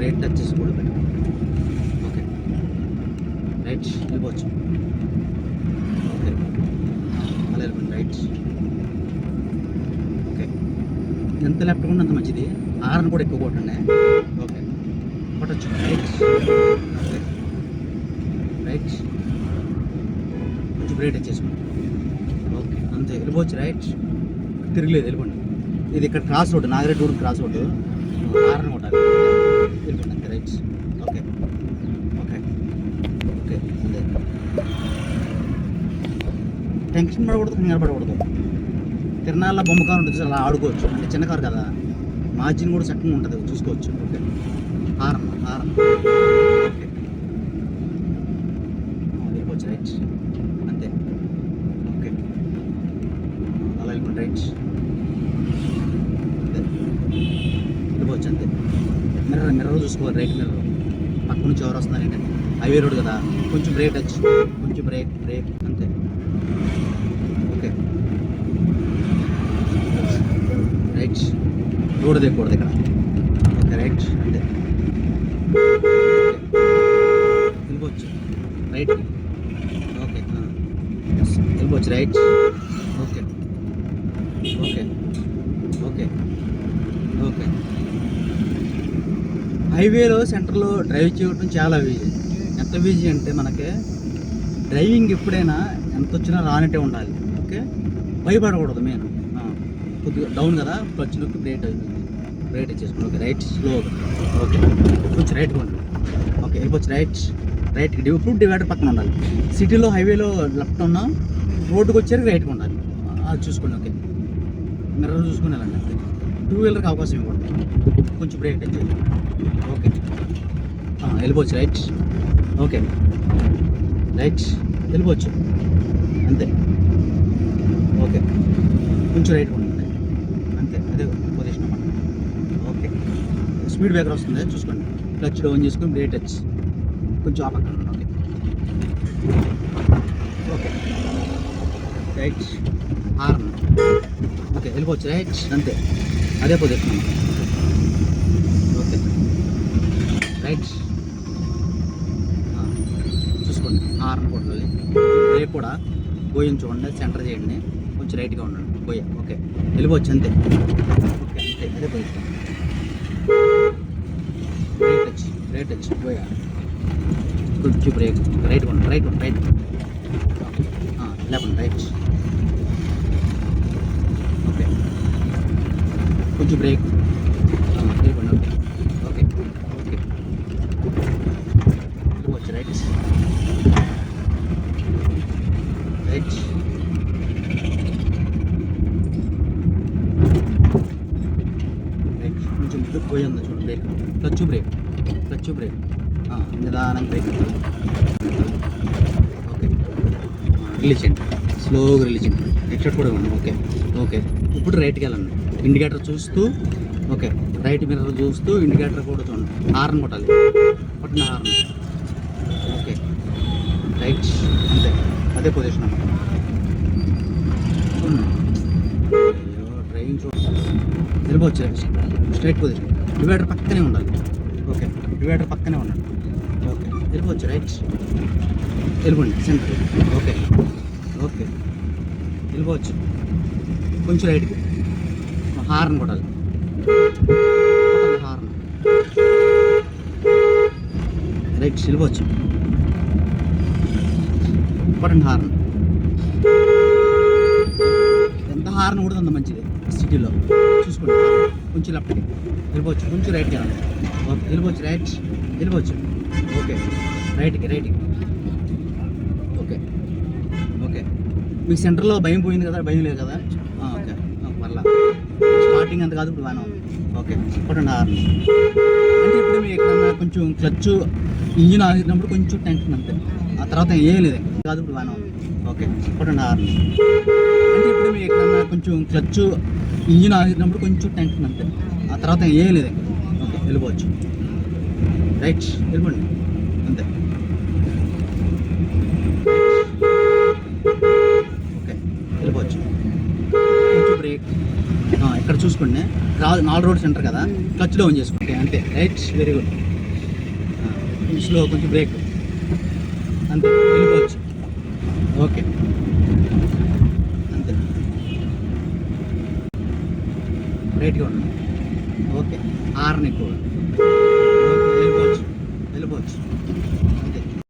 Break touch చేసి కూడా okay right వెళ్ళిపోవచ్చు ఓకే అలా వెళ్ళిపోండి రైట్ ఓకే ఎంత లెఫ్ట్ ఉంటే అంత మంచిది. ఆర్ని కూడా ఎక్కువ కొట్టండి. ఓకే కొట్టచ్చు. రైట్ ఓకే రైట్ కొంచెం బ్రేక్ టచ్ చేసుకోండి. ఓకే అంతే. వెళ్ళిపోవచ్చు రైట్ తిరగలేదు. వెళ్ళిపోండి ఇది ఇక్కడ క్రాస్ రోడ్ నాగరెడ్డి ఊరు క్రాస్ రోడ్డు ఆరని కొట్టాలి వెళ్ళిపోండి అంతే రైట్ ఓకే ఓకే ఓకే అంతే టెన్షన్ పడకూడదు నిలబడకూడదు. తిరణాల బొమ్మ కారు ఉంటుంది అలా ఆడుకోవచ్చు. అంటే చిన్న కారు కదా. మార్జిన్ కూడా చక్కగా ఉంటుంది చూసుకోవచ్చు. ఓకే. హారం హారం ఓకే. వెళ్ళిపోవచ్చు రైట్. అంతే. ఓకే. అలా వెళ్ళిపోండి రైట్. అంతే. వెళ్ళిపోవచ్చు అంతే. మిర్రర్ మిర్రర్ చూసుకోవాలి రైట్ మిర్రర్ పక్క నుంచి ఎవరు వస్తున్నారు ఏంటంటే హైవే రోడ్ కదా. కొంచెం బ్రేక్ టచ్ కొంచెం బ్రేక్ బ్రేక్ అంతే. రైట్ రోడ్డు దిగకూడదు ఇక్కడ ఓకే రైట్ అంతే వెళ్ళిపోవచ్చు రైట్ ఓకే వెళ్ళిపోవచ్చు right okay okay okay okay హైవేలో సెంటర్లో డ్రైవ్ చేయడం చాలా ఈజీ ఎంత ఈజీ అంటే మనకి డ్రైవింగ్ ఎప్పుడైనా ఎంత వచ్చినా రానట్టే ఉండాలి. భయపడకూడదు మెయిన్ కొద్దిగా డౌన్ కదా? క్లచ్ నొక్కి బ్రేక్ బ్రేక్ ఇచ్చేసుకోండి. ఓకే రైట్ స్లో ఓకే కొంచెం రైట్ కొండ ఓకే వెళ్ళిపోవచ్చు రైట్ రైట్ ఇప్పుడు డివైడర్ పక్కన ఉండాలి. సిటీలో హైవేలో లెఫ్ట్ ఉన్నా రోడ్డుకి వచ్చారు రైట్కి ఉండాలి. అది చూసుకోండి ఓకే మిర్రర్ చూసుకుని వెళ్ళండి టూ వీలర్కి అవకాశం ఇవ్వండి కొంచెం బ్రేక్ టచ్ చేయండి. ఓకే వెళ్ళిపోవచ్చు రైట్ ఓకే రైట్ వెళ్ళిపోవచ్చు అంతే. కొంచెం రైట్ ఉంటుంది అంతే అదే పొజిషన్ అన్నమాట. ఓకే స్పీడ్ బ్రేకర్ వస్తుంది చూసుకోండి. క్లచ్ డౌన్ చేసుకొని బ్రేక్ టచ్ కొంచెం ఆ పక్కన ఉండండి. Okay okay right horn okay వెళ్ళిపోవచ్చు రైట్ అంతే. అదే పొజిషన్ ఓకే రైట్ చూసుకోండి. హార్న్ కొట్టాలి బ్రేక్ కూడా. పోయించుకోండి సెంటర్ చేయండి. కొంచెం రైట్గా ఉండండి గోయ ఓకే వెళ్ళిపోవచ్చు అంతే ఓకే అంతే అదే position brake touch brake touch గోయ కొంచెం brake right one right one right లేపండి రైట్ ఓకే కొంచెం బ్రేక్ వెళ్ళిపోండి ఓకే ఓకే ఓకే వెళ్ళిపోవచ్చు రైట్ రైట్ రైట్ కొంచెం ముందుకు పోయి ఉంది చూడండి brake clutch brake clutch brake నిదానం బ్రేక్ ఓకే రిలీజ్ చేయండి. స్లోగా రిలీజ్ చేయండి. కూడా ఇవ్వండి. ఓకే ఓకే ఇప్పుడు రైట్కి వెళ్ళండి. ఇండికేటర్ చూస్తూ ఓకే రైట్ మిర్రర్ చూస్తూ ఇండికేటర్ కూడా చూడండి. హార్న్ కొట్టాలి. కొట్టిన హార్న్ ఓకే రైట్ అంతే. అదే పొజిషన్ అన్నమాట. డ్రైవింగ్ చూడండి వెళ్ళిపోవచ్చు స్ట్రైట్ పొజిషన్ డివైడర్ పక్కనే ఉండాలి. ఓకే. డివైడర్ పక్కనే ఉండాలి. ఓకే. వెళ్ళిపోవచ్చు రైట్? వెళ్ళిపోండి సెంటర్. ఓకే. ఓకే. వెళ్ళిపోవచ్చు కొంచెం రైట్కి. హార్న్ కొట్టాలి. హార్న్. రైట్ వెళ్ళిపోవచ్చు కొట్టండి హార్న్. ఎంత హార్న్ కూడా అంత మంచిది? సిటీలో చూసుకోండి కొంచెం లెఫ్ట్కి వెళ్ళిపోవచ్చు. కొంచెం రైట్కి వెళ్ళాలి ఓకే వెళ్ళిపోవచ్చు. రైట్ వెళ్ళిపోవచ్చు. ఓకే రైట్కి రైట్కి ఓకే ఓకే. మీకు సెంటర్లో భయం పోయింది కదా భయం లేదు కదా? ఓకే. మరలా స్టార్టింగ్ అంత కాదు ఇప్పుడు బాగా ఓకే కొట్టండి ఆరు అంటే ఇప్పుడు మీకు ఎక్కడన్నా కొంచెం క్లచ్ ఇంజిన్ ఆగినప్పుడు కొంచెం టెన్షన్ అంతే. ఆ తర్వాత ఏం లేదు. కాదు ఇప్పుడు బాగా ఓకే కొట్టండి ఆరు అంటే ఇప్పుడు మీకు ఎక్కడన్నా కొంచెం క్లచ్ ఇంజిన్ ఆగినప్పుడు కొంచెం టెన్షన్ అంతే. ఆ తర్వాత వేయలేదు లేదు ఓకే వెళ్ళిపోవచ్చు. రైట్ వెళ్ళిపోండి. అంతే. ఓకే వెళ్ళిపోవచ్చు. కొంచెం బ్రేక్ ఇక్కడ చూసుకోండి. రా నాలుగు రోడ్ సెంటర్ కదా క్లచ్ డౌన్ చేసుకోండి అంతే. రైట్ వెరీ గుడ్ కొంచెం స్లో కొంచెం బ్రేక్ అంతే వెళ్ళిపోవచ్చు. ఓకే. రైట్గా ఉండండి ఓకే ఆర్ని కూడా ఓకే వెళ్ళిపోవచ్చు వెళ్ళిపోవచ్చు